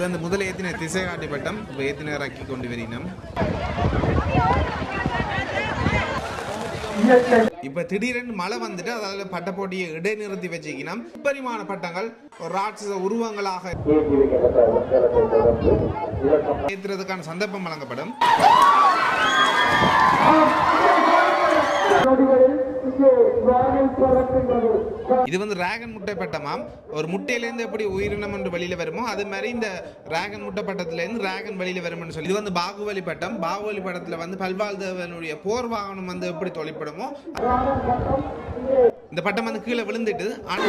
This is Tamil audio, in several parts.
இது வந்து முதல் ஏத்தின திசை காட்டி பட்டம். இப்போ ஏத்தினர் ஆக்கி கொண்டு வரினம். இப்ப திடீரென்று மழை வந்துட்டு அதாவது பட்ட போட்டியை இடைநிறுத்தி வச்சுக்கணும் முப்பரிமாண பட்டங்கள் ஒரு ராட்சச உருவங்களாக ஏத்துறதுக்கான சந்தர்ப்பம் வழங்கப்படும். இது வந்து ராகன் முட்டை பட்டமாம் ஒரு முட்டையிலேருந்து எப்படி உயிரினம் என்று வெளியில வருமோ அது மாதிரி இந்த ராகன் முட்டைப்பட்டத்திலேருந்து ராகன் வெளியில வரும்னு சொல்லி. இது வந்து பாகுபலி பட்டம். பாகுபலி படத்தில் வந்து பல்வாழ் தேவனுடைய போர் வாகனம் வந்து எப்படி தொழிற்படுமோ இந்த பட்டம் வந்து கீழே விழுந்துட்டு ஆனா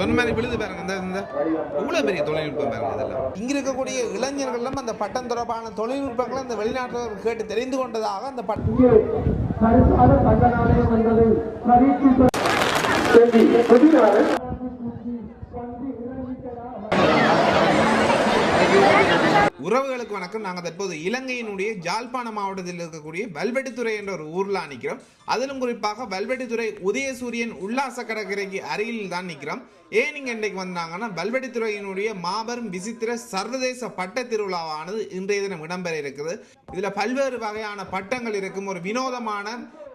சொன்ன மாதிரி விழுது பாருங்க. இந்த இந்த இவ்வளோ பெரிய தொழில்நுட்பம் பாருங்க இதெல்லாம். இங்க இருக்கக்கூடிய இளைஞர்களும் அந்த பட்டம் தொடர்பான தொழில்நுட்பங்களை அந்த வெளிநாட்டவர் கேட்டு தெரிந்து கொண்டதாக அந்த பட்டம் பரிசால தங்க நாணயம் என்பதை பரீட்சித்து சொல்லி புதிதாக உறவுகளுக்கு வணக்கம். நாங்கள் தற்போது இலங்கையினுடைய ஜாழ்ப்பாண மாவட்டத்தில் இருக்கக்கூடிய வல்வெட்டித்துறை என்ற ஒரு ஊரில் நிற்கிறோம். அதிலும் குறிப்பாக வல்வெட்டித்துறை உதயசூரியன் உல்லாச கடற்கரைக்கு அருகில் தான் நிற்கிறோம். ஏன் இங்கே இன்றைக்கு வந்தாங்கன்னா வல்வெட்டித்துறையினுடைய மாபெரும் விசித்திர சர்வதேச பட்ட திருவிழாவானது இன்றைய தினம் இடம்பெற இருக்குது இதில் பல்வேறு வகையான பட்டங்கள் இருக்கும். ஒரு வினோதமான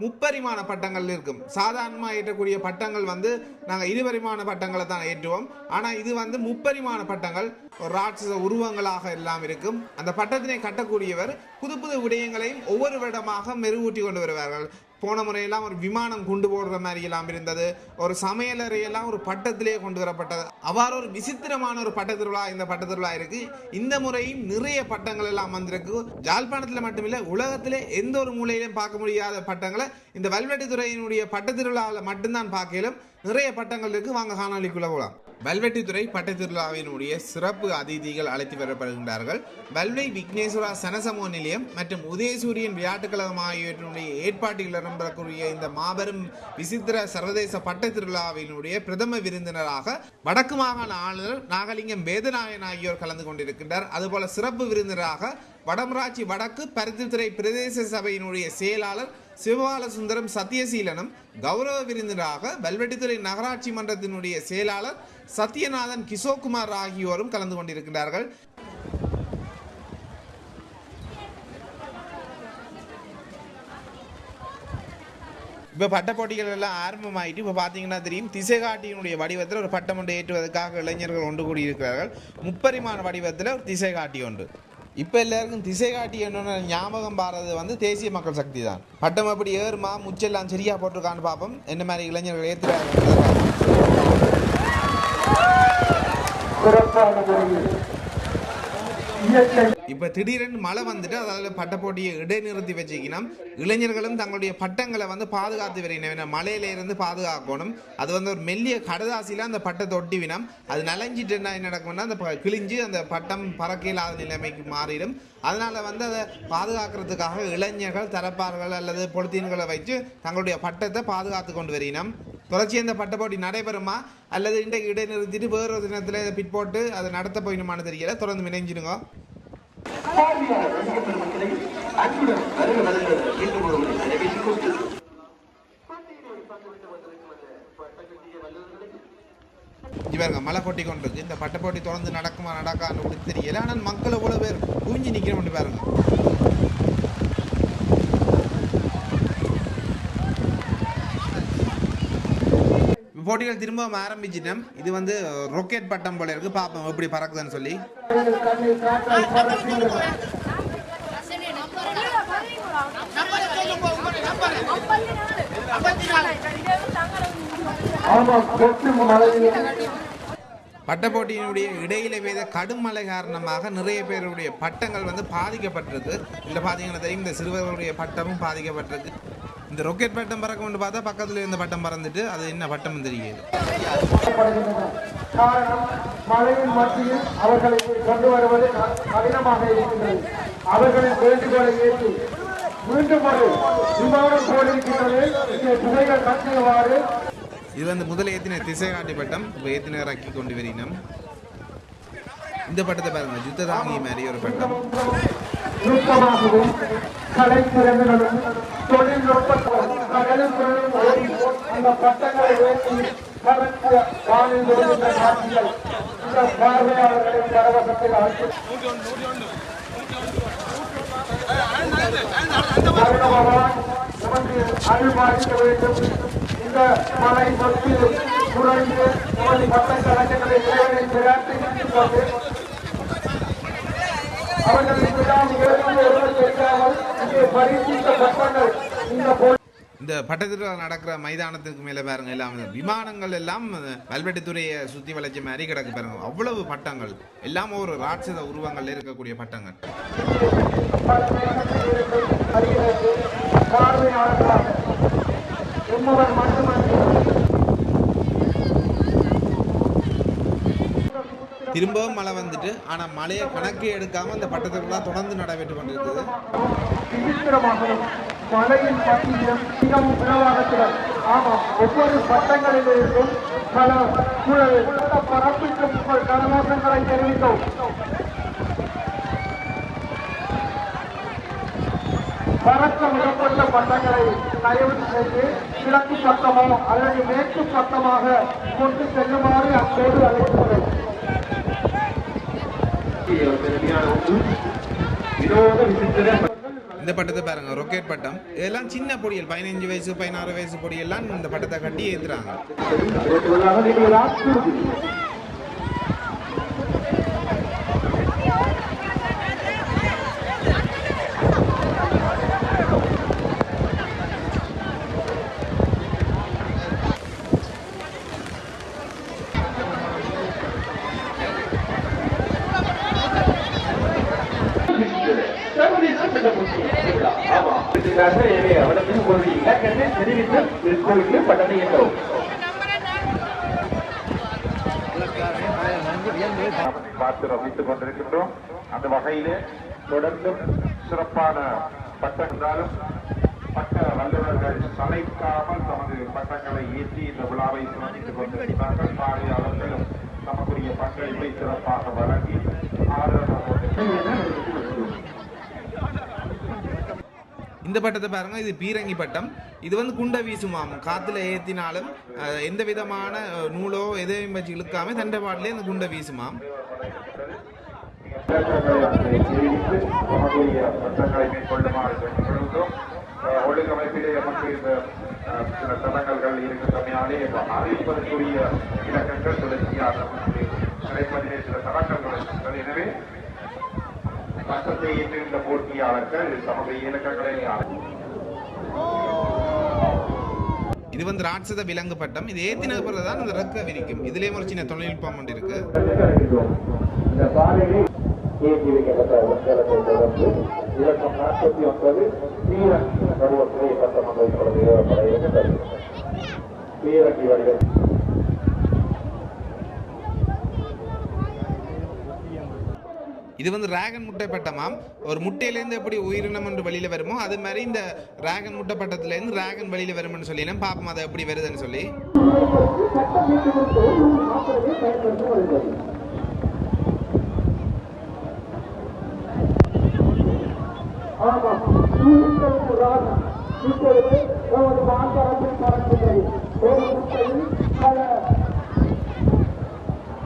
முப்பரிமாண பட்டங்கள் இருக்கும். சாதாரணமாக ஏற்றக்கூடிய பட்டங்கள் வந்து நாங்கள் இருபரிமாண பட்டங்களை தான் ஏற்றுவோம். ஆனால் இது வந்து முப்பரிமாண பட்டங்கள். ஒரு ராட்சச உருவங்களாக எல்லாம் இருக்கும். அந்த பட்டத்தினை கட்டக்கூடியவர் புது புது விடயங்களையும் ஒவ்வொரு விடமாக மெருகூட்டி கொண்டு வருவார்கள். போன முறையெல்லாம் ஒரு விமானம் கொண்டு போடுற மாதிரி எல்லாம் இருந்தது. ஒரு சமையலறையெல்லாம் ஒரு பட்டத்திலே கொண்டு வரப்பட்டது. அவ்வாறு ஒரு விசித்திரமான ஒரு பட்ட திருவிழா இந்த பட்ட திருவிழா இருக்கு. இந்த முறையும் நிறைய பட்டங்கள் எல்லாம் வந்திருக்கு. ஜாழ்ப்பாணத்தில் மட்டுமில்லை உலகத்திலே எந்த ஒரு மூலையிலும் பார்க்க முடியாத பட்டங்களை இந்த வல்வெட்டித்துறையினுடைய பட்ட திருவிழாவில் மட்டும்தான் பார்க்கலும். நிறைய பட்டங்கள் இருக்கு. வாங்க காணொலிக்குள்ள போகலாம் வல்வெட்டித்துறை பட்டை திருவிழாவினுடைய சிறப்பு அதிதிகள் அழைத்து வரப்படுகின்றார்கள். வல்வை விக்னேஸ்வரா சனசமூக நிலையம் மற்றும் உதயசூரியன் விளையாட்டுக் கழகம் ஆகியவற்றினுடைய ஏற்பாட்டில் இடம்பெறக்கூடிய இந்த மாபெரும் விசித்திர சர்வதேச பட்டத் திருவிழாவினுடைய பிரதம விருந்தினராக வடக்கு மாகாண ஆளுநர் நாகலிங்கம் வேதநாயன் ஆகியோர் கலந்து கொண்டிருக்கின்றார். அதுபோல சிறப்பு விருந்தினராக வடமராட்சி வடக்கு பருத்தித்துறை பிரதேச சபையினுடைய செயலாளர் சிவபாலசுந்தரம் சத்தியசீலனும் சத்யசீலனும் கௌரவ விருந்தினராக வெல்வெட்டித்துறை நகராட்சி மன்றத்தினுடைய செயலாளர் சத்யநாதன் கிஷோக்குமார் ஆகியோரும் கலந்து கொண்டிருக்கிறார்கள். இப்போ பட்ட போட்டிகள் எல்லாம் ஆரம்பமாயிட்டு இப்போ பார்த்தீங்கன்னா தெரியும் திசைகாட்டியினுடைய வடிவத்தில் ஒரு பட்டம் ஒன்று ஏற்றுவதற்காக இளைஞர்கள் ஒன்று கூடியிருக்கிறார்கள். முப்பரிமாண வடிவத்தில் ஒரு திசைகாட்டி ஒன்று. இப்போ எல்லாருக்கும் திசை காட்டி என்னென்ன ஞாபகம் பாடுறது வந்து தேசிய மக்கள் சக்தி தான் பட்டம் எப்படி ஏறுமா முச்செல்லாம் சரியாக போட்டிருக்கான்னு பார்ப்போம் என்ன மாதிரி இளைஞர்கள் ஏற்றுறாங்க இப்போ திடீரென்று மழை வந்துட்டு அதாவது பட்ட போட்டியை இடைநிறுத்தி வச்சுக்கணும் இளைஞர்களும் தங்களுடைய பட்டங்களை வந்து பாதுகாத்து வருகின்றன மழையில இருந்து பாதுகாக்கணும். அது வந்து ஒரு மெல்லிய கடதாசியில் அந்த பட்டத்தை ஒட்டி வினம். அது நலஞ்சிட்டு என்ன நடக்கும்னா அந்த ப- கிழிஞ்சு அந்த பட்டம் பறக்க இல்லாத நிலைமைக்கு மாறிடும். அதனால வந்து அதை பாதுகாக்கிறதுக்காக இளைஞர்கள் தரப்பார்கள் அல்லது பொலித்தீன்களை வச்சு தங்களுடைய பட்டத்தை பாதுகாத்து கொண்டு வரினம் தொடர்ச்சி அந்த பட்டப்போட்டி நடைபெறுமா? அல்லது இன்றைக்கு இடைநிறுத்திட்டு வேறொரு தினத்தில் இதை பிற்போட்டு அதை நடத்த போயிடுமான்னு தெரியல. தொடர்ந்து இணைஞ்சிடுங்க இவருங்க மலை கொட்டி கொண்டிருக்கு. இந்த பட்டப்போட்டி தொடர்ந்து நடக்குமா நடக்கான்னு கூட தெரியல. ஆனால் மக்கள் எவ்வளோ பேர் குவிஞ்சு நிற்கிறோம்னு பாருங்க. போட்டிகள் திரும்பவும் ஆரம்பிச்சிட்டோம் இது வந்து ரொக்கெட் பட்டம் போல இருக்கு. பார்ப்போம் எப்படி பறக்குதுன்னு சொல்லி. கண்ணில் பட்ட போட்டியினுடைய இடையில பெய்த கடும் மழை காரணமாக நிறைய பேருடைய பட்டங்கள் வந்து பாதிக்கப்பட்டிருக்கு. இல்லை பார்த்தீங்கன்னா தெரியும் இந்த சிறுவர்களுடைய பட்டமும் பாதிக்கப்பட்டிருக்கு. இந்த ரொக்கெட் பட்டம் பறக்கும்னு பார்த்தா பக்கத்தில் இருந்த பட்டம் பறந்துட்டு அது என்ன பட்டம் தெரியுது. காரணம் மழையின் மத்தியில் அவர்களை கொண்டு வருவது கடினமாக இருக்கின்றது. அவர்களின் வேண்டுகோளை ஏற்று மீண்டும் ஒரு விமானம் போலிருக்கின்றது. இங்கே புகைகள் கட்டியவாறு இது வந்து முதல் ஏத்தின திசை காட்டி பட்டம். இப்போ ஏத்தின இறக்கி கொண்டு வரினம். இந்த பட்டத்தை பாருங்க. யுத்த தாங்கி மாதிரி ஒரு பட்டம். நுட்பமாகவும் கலைத்திறன்களும் தொழில்நுட்ப கடலும் அந்த பட்டங்களை ஏற்றி பறக்க வானில் விழுகின்ற காட்சிகள் இந்த பார்வையாளர்களின் பரவசத்தில் வேண்டும். இந்த மலை சொத்தில் குறைந்து நமது பட்ட இறைவனை கொண்டு அவர்களின் விழாவுகளுக்கு ஒருவர் தெரியாமல் இங்கே பரிசுத்த பட்டங்கள் இந்த பட்டத்தில் பட்டத்திற்கு நடக்கிற மைதானத்துக்கு மேலே பாருங்க எல்லாம் விமானங்கள் எல்லாம் வல்வெட்டித்துறையை சுற்றி வளைச்ச மாதிரி கிடக்கு பாருங்க. அவ்வளவு பட்டங்கள். எல்லாம் ஒரு ராட்சத உருவங்கள்ல இருக்கக்கூடிய பட்டங்கள். அறிகிறது திரும்பவும் மழை வந்துட்டு ஆனால் மழையை கணக்கு எடுக்காமல் இந்த பட்டத்துக்குலாம் தொடர்ந்து நடைபெற்று கொண்டிருக்குது. மழையின் மலையின் பட்டியலும் மிகவும் பிளவாகத்துடன் ஆமாம் ஒவ்வொரு சட்டங்களிலிருந்தும் பல குழல் பரப்பிக்கும் உங்கள் கரமோசங்களை தெரிவித்தோம். பறக்க விடப்பட்ட பட்டங்களை தயவு செய்து கிழக்கு பக்கமோ அல்லது மேற்கு பக்கமாக கொண்டு செல்லுமாறு அப்போது அழைத்துள்ளேன் இந்த பட்டத்தை பாருங்க ரொக்கெட் பட்டம். இதெல்லாம் சின்ன பொடியல் பதினஞ்சு வயசு பதினாறு வயசு பொடியெல்லாம் இந்த பட்டத்தை கட்டி ஏத்துறாங்க பார்த்து ரசித்துக் கொண்டிருக்கின்றோம் அந்த வகையிலே தொடர்ந்தும் சிறப்பான பட்டம் பட்ட வல்லுநர்கள் சளைக்காமல் தமது பட்டங்களை ஏற்றி இந்த விழாவை சிறப்பித்துக் கொண்டிருக்கிறார்கள். பார்வையாளர்களும் நமக்குரிய பங்களிப்பை சிறப்பாக வழங்கி இந்த பட்டத்தை பாருங்க இது பீரங்கி பட்டம். இது வந்து குண்டை வீசுமாம். காத்துல ஏத்தினாலும் எந்த விதமான நூலோ எதையும் வச்சு இழுக்காம தண்டை பாட்டிலே இந்த குண்டை வீசுமாம். தெரிவித்து தமக்குரிய மேற்கொள்ளுமாறு கேட்டுக்கொள்கிறோம் ஒழுங்கமைப்பிலே நமக்கு இந்த சில தடங்கல்கள் இருக்கின்றமையாலே அறிவிப்பதற்குரிய இலக்கங்கள் தொடர்ச்சியாக நமக்கு கிடைப்பதிலே சில தடங்கல்கள் இருக்கின்றது எனவே சட்டத்தை ஏற்றுகின்ற போட்டியாளர்கள் தமது இலக்கங்களை இது வந்து ராட்சத விலங்கு பட்டம். இது ஏத்தின பிறகு தான் அந்த ரெக்க விரிக்கும். இதுலேயே ஒரு சின்ன தொழில்நுட்பம் ஒன்று இருக்கு. தொடர்ந்து இலக்கம் நாற்பத்தி ஒன்பது பருவத்திலே சட்டமன்ற இது வந்து ராகன் முட்டை பட்டமாம் ஒரு முட்டையிலேருந்து எப்படி உயிரினம் என்று வெளியில வருமோ அது மாதிரி இந்த ராகன் முட்டை பட்டத்திலேருந்து ராகன் வெளியில வரும்னு சொல்லி நான் பார்ப்போம் அது எப்படி வருதுன்னு சொல்லி. இப்பொழுது நமது மாந்தரத்தில் பறக்கின்றது ஒரு முட்டையில் பல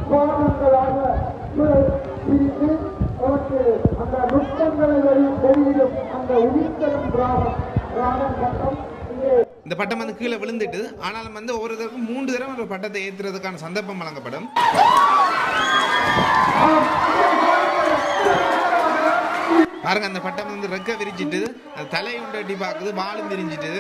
கோணங்களாக பிரித்து நமக்கு அந்த நுட்பங்களை வெளி- வெளியிடும் அந்த உயிர்த்தலும் ராகம் ராகம் சட்டம் இங்கே இந்த பட்டம் வந்து கீழே விழுந்துட்டு ஆனாலும் வந்து ஒவ்வொரு தடவைக்கும் மூன்று தடவை ஒரு பட்டத்தை ஏத்துறதுக்கான சந்தர்ப்பம் வழங்கப்படும். பாருங்க அந்த பட்டம் வந்து ரெக்க விரிச்சிட்டு அது தலையை பார்க்குது வாலும் விரிஞ்சிட்டு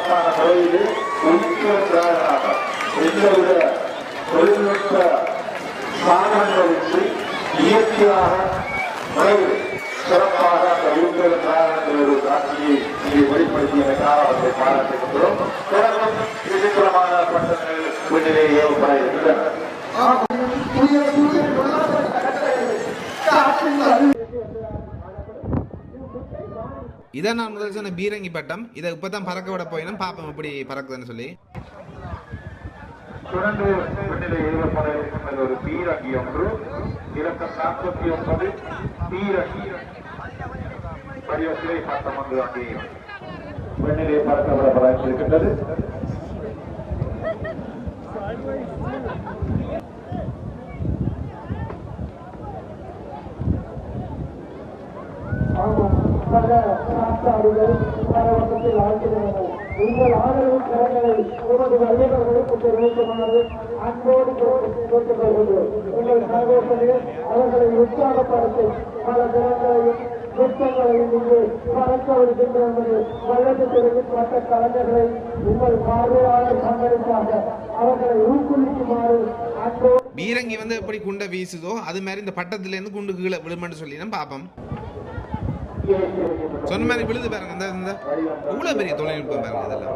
சிறப்பான முறையில் உயிர்த்தலாக எந்தவித தொழில்நுட்ப சாதனங்களின்றி இயற்கையாக முறையில் சிறப்பாக அந்த உயிர்கள் என்ற ஒரு காட்சியை இங்கே வெளிப்படுத்தியதற்காக அவர்களை பாராட்டுகின்றோம் தொடர்ந்தும் விசித்திரமான பட்டங்கள் வீட்டிலே ஏவப்பட இருக்கின்றன புதிய சூரியன் உல்லாச கடற்கரையில் காற்றில் அருவி இதை நான் முதல் சொன்ன பீரங்கி பட்டம். இதை இப்போ தான் பறக்க விட போயினும் பார்ப்போம் எப்படி பறக்குதுன்னு சொல்லி. தொடர்ந்து வீட்டிலே ஏவப்பட இருக்கின்றது ஒரு பீரங்கி ஒன்று. இலக்கம் நாற்பத்தி ஒன்பது பீரங்கி. வடிவத்திலே பட்டம் ஒன்று அங்கே பெண்ணிலே பறக்க இருக்கின்றது ஆமாம் பல நாட்டாடுகள் பல வட்டத்தில் ஆழ்த்துகிறனர் உங்கள் ஆதரவு கரங்களை உமது வல்லுநர்களுக்கு தெரிவிக்குமாறு அன்போடு கேட்டுக்கொள்கிறோம். உங்கள் சகோதரர்கள் அவர்களை உற்சாகப்படுத்தி பல தினங்களையும் நுட்பங்களையும் இங்கே பறக்க வருகின்றனர் வல்லது தெரிவிக்கப்பட்ட கலைஞர்களை உங்கள் பார்வையாளர் பங்களிப்பாக அவர்களை ஊக்குவிக்குமாறு அன்போடு பீரங்கி வந்து எப்படி குண்டை வீசுதோ அது மாதிரி இந்த பட்டத்துலேருந்து குண்டு கீழே விழுமென்னு சொல்லி நம்ம பார்ப்போம். சொன்ன மாதிரி விழுது பாருங்க இந்த இந்த இவ்வளோ பெரிய தொழில்நுட்பம் பாருங்க இதெல்லாம்.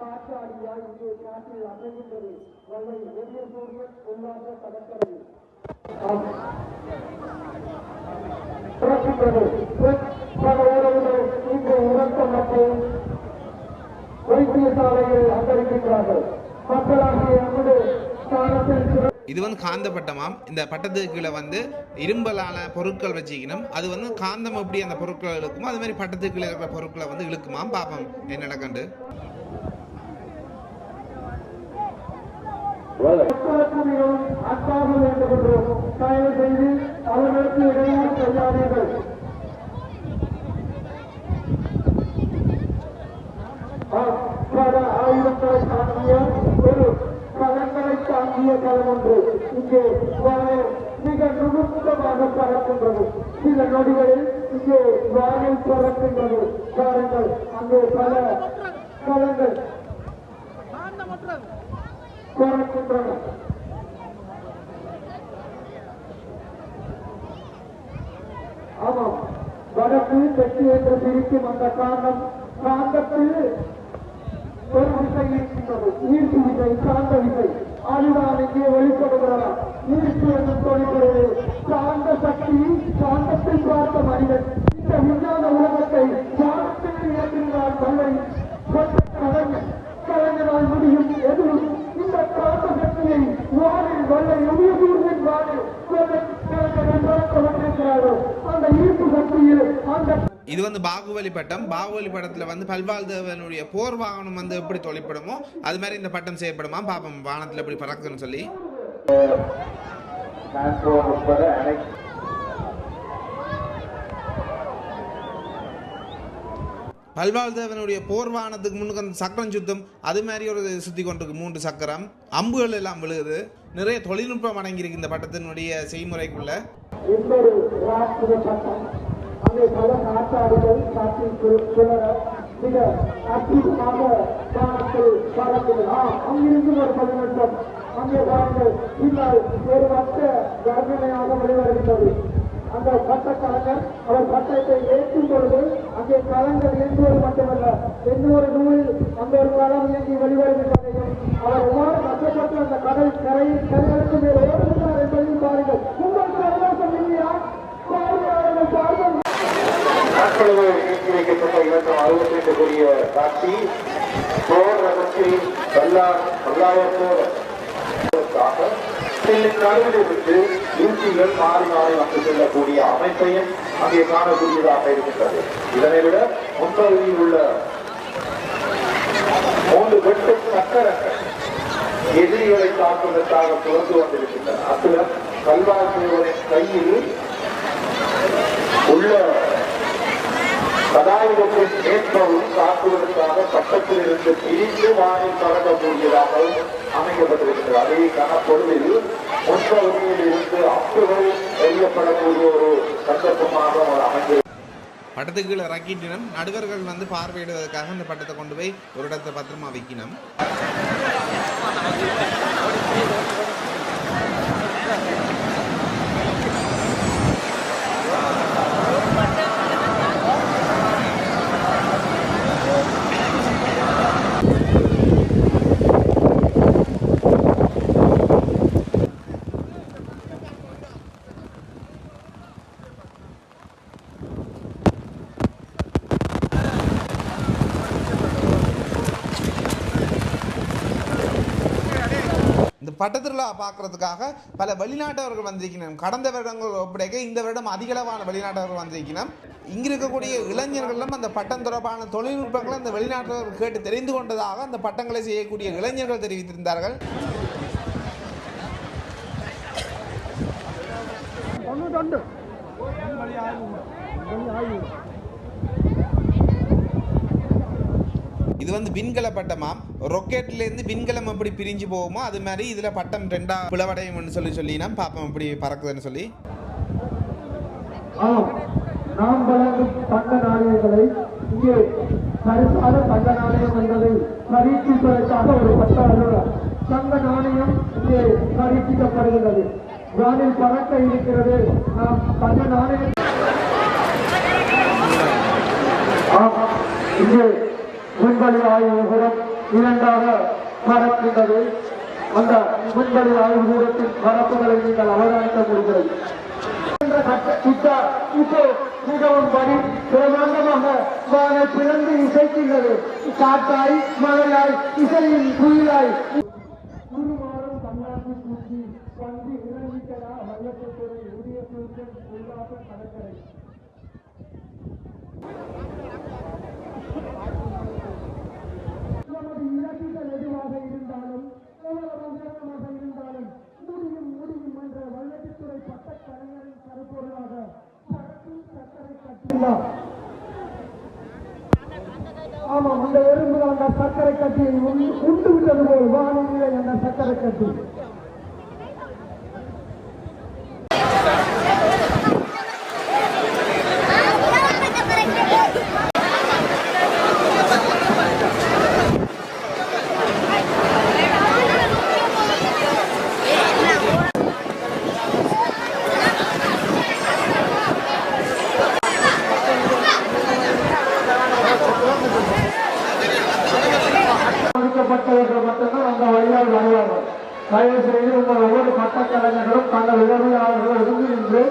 காற்றாடியாய் இங்கே வைத்தியசாலையில் மக்களாகிய நமது ஸ்தானத்தில் இது வந்து காந்த பட்டமாம் இந்த பட்டத்துக்கு கீழே வந்து இரும்பலான பொருட்கள் வச்சுக்கணும். அது வந்து காந்தம் எப்படி அந்த பொருட்களை இழுக்குமோ அது மாதிரி பட்டத்துக்கு கீழே இருக்கிற பொருட்களை வந்து இழுக்குமாம். பார்ப்போம் என்ன நடக்கண்டு ஒரு கலங்களை தாங்கிய களம் ஒன்று இங்கே வானில் மிக நுணுக்கமாக பறக்கின்றது சில நொடிகளில் இங்கே வானில் பறக்கின்றது பாருங்கள் அங்கே பல களங்கள் பறக்கின்றன ஆமாம் வடக்கு தெற்கு என்று பிரிக்கும் அந்த காந்தம் காந்தத்தில் ஒரு விசை இருக்கின்றது ஈர்ப்பு விசை காந்த விசை அதுதான் இங்கே வெளிப்படுகிறதா ஈர்ப்பு என்று சொல்கிறது காந்த சக்தி சாந்தத்தை பார்த்த மனிதன். இந்த விஞ்ஞான உலகத்தை சாந்தத்தில் இயக்குகிறார் வல்லை கலைஞர் கலைஞரால் முடியும் எதுவும் இந்த காந்த சக்தியை வானில் வல்லை உயர்வூரின் வானில் கலைஞர் என்றால் வந்திருக்கிறார்கள் அந்த ஈர்ப்பு சக்தியில் அந்த இது வந்து பாகுபலி பட்டம். பாகுபலி படத்தில் வந்து பல்வாழ் தேவனுடைய போர் வாகனம் வந்து எப்படி தொழிற்படுமோ அது மாதிரி இந்த பட்டம் செய்யப்படுமா? பாப்போம். வானத்தில் எப்படி பறக்குதுன்னு சொல்லி. மேட்ரோ பல்வாழ் தேவனுடைய போர் வாகனத்துக்கு முன்னுக்கு அந்த சக்கரம் சுத்தம் அது மாதிரி ஒரு சுத்தி கொண்டிருக்கு. மூன்று சக்கரம். அம்புகள் எல்லாம் விழுகுது. நிறைய தொழில்நுட்பம் அடங்கியிருக்கு இந்த பட்டத்தினுடைய செய்முறைக்குள்ள. இன்னொரு ராஷ்டிர அங்கே பல நாட்டாடுகள் காற்றில் சுழற மிக அற்புதமாக காலத்தில் பறக்கிறார் அங்கிருந்து ஒரு பதினெட்டம். அங்கே பாருங்கள் பின்னால் ஒரு வட்ட கர்ப்பிணையாக வெளிவருகின்றது அந்த பட்ட அவர் பட்டத்தை ஏற்றும் பொழுது அங்கே கலங்கள் இயங்குவது மட்டுமல்ல இன்னொரு நூலில் அந்த ஒரு கலம் இயங்கி வெளிவருகின்றதையும் அவர் எவ்வாறு கஷ்டப்பட்டு அந்த கடல் கரையில் நடுவில் இருந்து ஊசிகள் மாறி மாறி வந்து செல்லக்கூடிய அமைப்பையும் அங்கே காணக்கூடியதாக இருக்கின்றது இதனை விட முன்பகுதியில் உள்ள மூன்று வெட்டு சக்கரங்கள் எதிரிகளை தாக்குவதற்காக துறந்து வந்திருக்கின்றன. அத்துடன் கல்வாய் கையில் உள்ள கதாயுதத்தின் மேற்பகுதி தாக்குவதற்காக பட்டத்தில் இருந்து பிரிந்து வானில் தொடங்கக்கூடியதாக அமைக்கப்பட்டிருக்கிறது. அதே கனப்பொழுதில் முன்பகுதியில் இருந்து அப்புகள் எறியப்படக்கூடிய ஒரு சந்தர்ப்பமாக அவர் அமைந்திருக்கிறது பட்டத்துக்கு கீழே இறக்கிட்டினம் நடுவர்கள் வந்து பார்வையிடுவதற்காக இந்த பட்டத்தை கொண்டு போய் ஒரு இடத்தை பத்திரமா வைக்கணும். பட்டத்திருவிழா பார்க்கறதுக்காக பல வெளிநாட்டவர்கள் வந்திருக்கணும் கடந்த வருடங்கள் ஒப்படைக்க இந்த வருடம் அதிகளவான வெளிநாட்டவர்கள் வந்திருக்கணும் இங்க இருக்கக்கூடிய இளைஞர்களும் அந்த பட்டம் தொடர்பான தொழில்நுட்பங்களை அந்த வெளிநாட்டவர்கள் கேட்டு தெரிந்து கொண்டதாக அந்த பட்டங்களை செய்யக்கூடிய இளைஞர்கள் தெரிவித்திருந்தார்கள். இது வந்து விண்கல பட்டமாம். ரொக்கெட்லேருந்து விண்கலம் எப்படி பிரிஞ்சு போகுமோ அது மாதிரி இதில் பட்டம் ரெண்டா பிளவடையும்னு சொல்லி சொல்லினா பாப்போம் எப்படி பறக்குதுன்னு சொல்லி. ஆம். நாம் வழங்கும் தங்க நாணயங்களை இங்கே பரிசான தங்க நாணயம் என்பதை பரீட்சிப்பதற்காக ஒரு பட்டாளர். தங்க நாணயம் இங்கே பரீட்சிக்கப்படுகிறது. வானில் பறக்க இருக்கிறது நாம் தங்க நாணயம். இங்கே விண்வெளி ஆய்வுகூடம் இரண்டாக பறக்கின்றது அந்த விண்வெளி ஆய்வுகூடத்தின் பரப்புகளை நீங்கள் அவதானிக்க முடிகிறது. மிகவும் படி பிரமாண்டமாக வானை பிளந்து இசைக்கின்றது. மழையாய் இசையின் குயிலாய். இருந்தாலும் எவ்வளவு இருந்தாலும் முடியும் முடியும் என்ற கருப்பொருளாக சக்கரை கட்டினார் ஆமாம் அந்த எறும்பு அந்த சர்க்கரை கட்டியை உண்டு- விட்டது போல் வானிலை அந்த சர்க்கரை கட்டி. பாதிக்கப்பட்டவர்கள் மட்டும்தான் அந்த வழியால் வருவார்கள். தயவு செய்து உங்கள் ஒவ்வொரு பட்டக்கலைஞர்களும் தங்கள் உதவியாளர்கள் இருந்து நின்று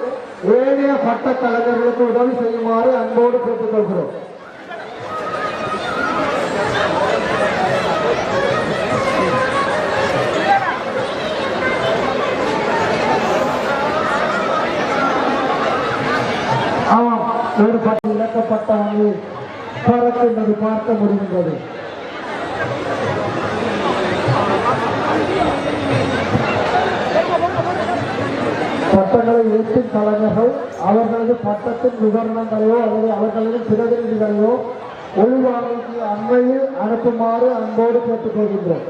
ஏனைய பட்டக்கலைஞர்களுக்கு உதவி செய்யுமாறு அன்போடு கேட்டுக்கொள்கிறோம். ஆமாம் ஒரு பட்டு இழக்கப்பட்ட அங்கு பறக்கின்றது பார்க்க முடிகின்றது. பட்டங்களை ஏற்றும் கலைஞர்கள் அவர்களது பட்டத்தின் விவரணங்களையோ அல்லது அவர்களது பிரதிநிதிகளையோ உள்வாங்கிக்கு அண்மையில் அனுப்புமாறு அன்போடு கேட்டுக்கொள்கின்றோம்.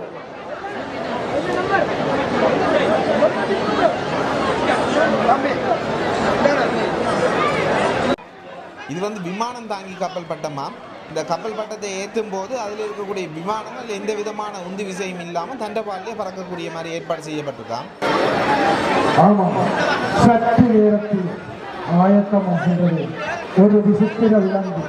இது வந்து விமானம் தாங்கி கப்பல் பட்டமாம் இந்த கப்பல் பட்டத்தை ஏற்றும் போது அதில் இருக்கக்கூடிய விமானங்கள் எந்த விதமான உந்து விசையும் இல்லாமல் தண்டபாலிலே பறக்கக்கூடிய மாதிரி ஏற்பாடு செய்யப்பட்டிருக்காம். ஆமாம். சற்று நேரத்தில் ஆயத்தமாகின்றது ஒரு விசித்திர விலங்கு.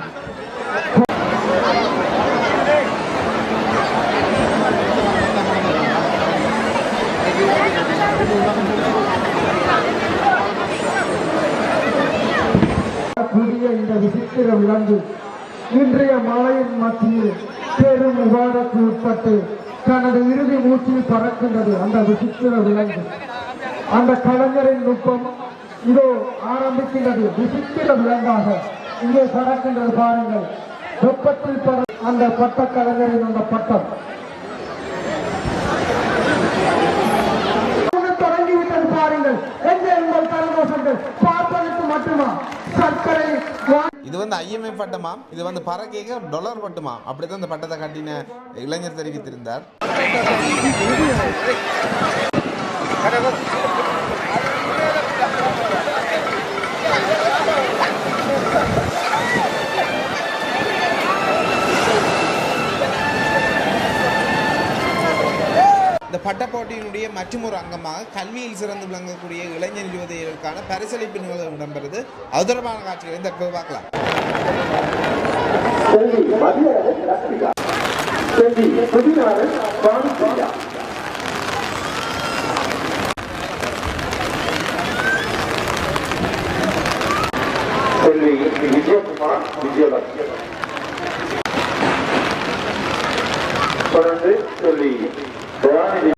புதிய இந்த விசித்திர விலங்கு. இன்றைய மழையின் மத்தியில் பெரும் விவாதக்கு உட்பட்டு தனது இறுதி மூச்சில் பறக்கின்றது அந்த விசித்திர விலங்கு. அந்த கலைஞரின் நுட்பம் இதோ ஆரம்பிக்கின்றது. விசித்திர விலங்காக இங்கே பறக்கின்றது பாருங்கள். வெப்பத்தில் பற அந்த பட்ட கலைஞரின் அந்த பட்டம். தொடங்கிவிட்டது பாருங்கள். எங்கே உங்கள் கரகோஷங்கள் பார்ப்பதற்கு மட்டுமா? சர்க்கரை இது வந்து ஐஎம்எஃப் பட்டமாம் இது வந்து பறக்கைக்கு டொலர் பட்டுமாம் அப்படிதான் இந்த பட்டத்தை கட்டின இளைஞர் தெரிவித்திருந்தார். இந்த பட்டப்போட்டியினுடைய மற்றொரு அங்கமாக கல்வியில் சிறந்து விளங்கக்கூடிய இளைஞர் யுவதிகளுக்கான பரிசளிப்பு நிகழ்வு இடம்பெறுது. அது தொடர்பான காட்சிகளை தற்போது பார்க்கலாம். செல்வி மதியழகன் ரஷ்மிகா செல்வி பானுபிரியா தொடர்ந்து செல்வி தயாநிதி